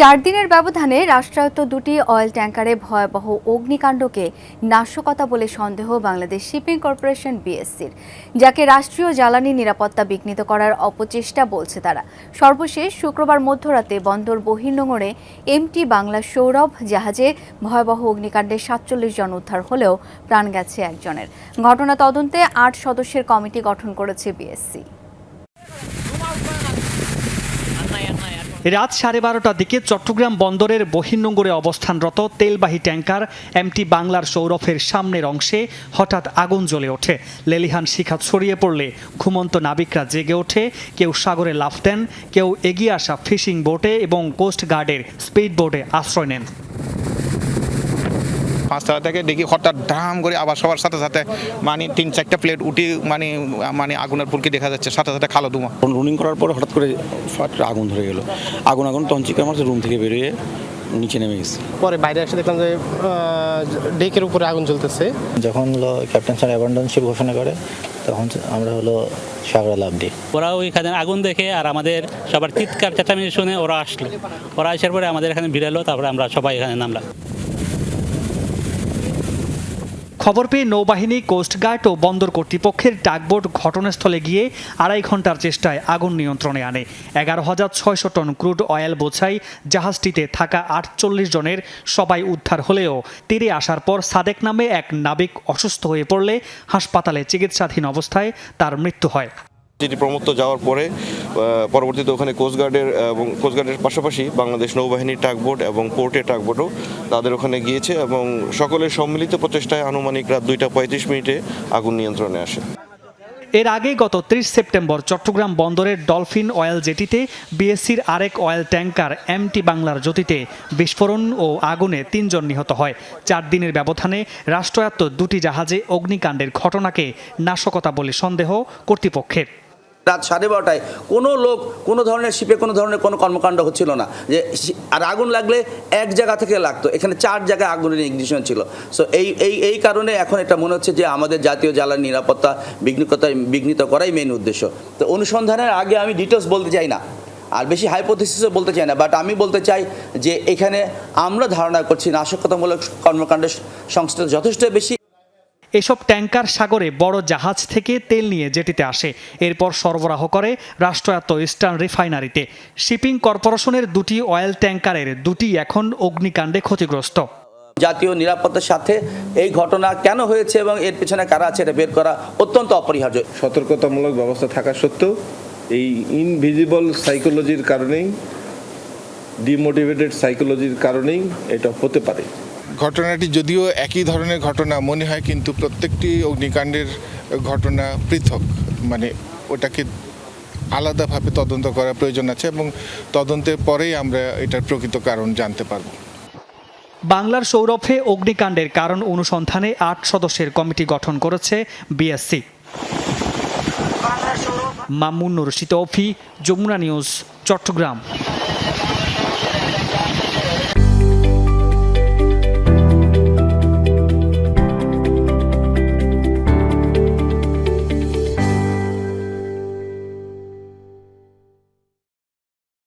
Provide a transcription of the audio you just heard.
চার দিনের ব্যবধানে রাষ্ট্রায়ত্ত দুটি অয়েল ট্যাঙ্কারে ভয়াবহ অগ্নিকাণ্ডকে নাশকতা বলে সন্দেহ বাংলাদেশ শিপিং কর্পোরেশন বিএসসির, যাকে রাষ্ট্রীয় জ্বালানি নিরাপত্তা বিঘ্নিত করার অপচেষ্টা বলছে তারা। সর্বশেষ শুক্রবার মধ্যরাতে বন্দর বহির্নোঙরে এমটি বাংলা সৌরভ জাহাজে ভয়াবহ অগ্নিকাণ্ডে সাতচল্লিশ জন উদ্ধার হলেও প্রাণ গেছে একজনের। ঘটনা তদন্তে আট সদস্যের কমিটি গঠন করেছে বিএসসি। রাত সাড়ে বারোটার দিকে চট্টগ্রাম বন্দরের বহির্নোঙ্গরে অবস্থানরত তেলবাহী ট্যাঙ্কার এমটি বাংলার সৌরভের সামনের অংশে হঠাৎ আগুন জ্বলে ওঠে। লেলিহান শিখা ছড়িয়ে পড়লে ঘুমন্ত নাবিকরা জেগে ওঠে, কেউ সাগরে লাফ দেন, কেউ এগিয়ে আসা ফিশিং বোটে এবং কোস্ট গার্ডের স্পিড বোটে আশ্রয় নেন। পাঁচতলা থেকে দেখি হঠাৎ ডাম করে আবার সবার সাথে সাথে মানে তিন চারটা প্লেট উঠে মানে মানে আগুনের ফুলকি দেখা যাচ্ছে সাথে সাথে খালো ধুমা রুনিং করার পর হঠাৎ করে ফাট আগুন ধরে গেল। আগুন আগুন তখন চিকা মারছে রুম থেকে বেরিয়ে নিচে নেমে গেছে। পরে বাইরে এসে দেখলাম যে ডেকের উপরে আগুন জ্বলতেছে। যখন হলো ক্যাপ্টেন স্যার অ্যাবান্ডেন্সিপ ঘোষণা করে তখন আমরা হলো সাগরে লাভ দিই। ওরা ওইখানে আগুন দেখে আর আমাদের সবার চিৎকার চেঁচামেচি শুনে ওরা আসলো। ওরা আসার পরে আমাদের এখানে ভিড়ালো তারপরে আমরা সবাই এখানে নামলাম। খবর পেয়ে নৌবাহিনী কোস্টগার্ড ও বন্দর কর্তৃপক্ষের ডাকবোট ঘটনাস্থলে গিয়ে আড়াই ঘণ্টার চেষ্টায় আগুন নিয়ন্ত্রণে আনে। এগারো হাজার ছয়শো টন ক্রুড অয়েল বোঝাই জাহাজটিতে থাকা আটচল্লিশ জনের সবাই উদ্ধার হলেও তীরে আসার পর সাদেক নামে এক নাবিক অসুস্থ হয়ে পড়লে হাসপাতালে চিকিৎসাধীন অবস্থায় তার মৃত্যু হয়। যেটি প্রমত্ত যাওয়ার পরে পরবর্তীতে ওখানে কোস্টগার্ডের এবং কোস্টগার্ডের পাশাপাশি বাংলাদেশ নৌবাহিনীর টাকবোট এবং পোর্টের টাকবোটও তাদের ওখানে গিয়েছে এবং সকলের সম্মিলিত প্রচেষ্টায় আনুমানিক রাত দুইটা পঁয়ত্রিশ মিনিটে আগুন নিয়ন্ত্রণে আসে। এর আগে গত ত্রিশ সেপ্টেম্বর চট্টগ্রাম বন্দরের ডলফিন অয়েল জেটিতে বিএসসির আরেক অয়েল ট্যাঙ্কার এমটি বাংলার জ্যোতিতে বিস্ফোরণ ও আগুনে তিনজন নিহত হয়। চার দিনের ব্যবধানে রাষ্ট্রায়ত্ত দুটি জাহাজে অগ্নিকাণ্ডের ঘটনাকে নাশকতা বলে সন্দেহ কর্তৃপক্ষের। রাত সাড়ে বারোটায় কোনো লোক কোনো ধরনের শিপে কোনো ধরনের কোনো কর্মকাণ্ড হচ্ছিল না যে আর আগুন লাগলে এক জায়গা থেকে লাগতো। এখানে চার জায়গায় আগুনের ইগনিশন ছিল। সো এই এই এই কারণে এখন এটা মনে হচ্ছে যে আমাদের জাতীয় জ্বালানি নিরাপত্তা বিঘ্নিকতা বিঘ্নিত করাই মেন উদ্দেশ্য। তো অনুসন্ধানের আগে আমি ডিটেলস বলতে চাই না। আর বেশি হাইপোথিসিসও বলতে চাই না। বাট আমি বলতে চাই যে এখানে আমরা ধারণা করছি নাশকতামূলক কর্মকাণ্ডের সংশ্লিষ্ট যথেষ্ট বেশি। এসব ট্যাঙ্কার সাগরে বড় জাহাজ থেকে তেল নিয়ে জেটিতে আসে। এরপর সরবরাহ করে রাষ্ট্রায়ত্ত ইস্টার্ন রিফাইনারিতে। শিপিং কর্পোরেশনের দুটি অয়েল ট্যাঙ্কারের দুটি এখন অগ্নিকাণ্ডে ক্ষতিগ্রস্ত। জাতীয় নিরাপত্তার সাথে এই ঘটনা কেন হয়েছে এবং এর পেছনে কারা আছে এটা বের করা অত্যন্ত অপরিহার্য। সতর্কতামূলক ব্যবস্থা থাকা সত্ত্বেও এই ইনভিজিবল সাইকোলজির কারণেই ডিমোটিভেটেড সাইকোলজির কারণেই এটা হতে পারে। ঘটনাটি যদিও একই ধরনের ঘটনা মনে হয় কিন্তু প্রত্যেকটি অগ্নিকাণ্ডের ঘটনা পৃথক। মানে ওটাকে আলাদাভাবে তদন্ত করার প্রয়োজন আছে এবং তদন্তের পরেই আমরা এটার প্রকৃত কারণ জানতে পারব। বাংলার সৌরভে অগ্নিকাণ্ডের কারণ অনুসন্ধানে আট সদস্যের কমিটি গঠন করেছে বিএসসি। মামুন রশিদ অফি যমুনা নিউজ চট্টগ্রাম।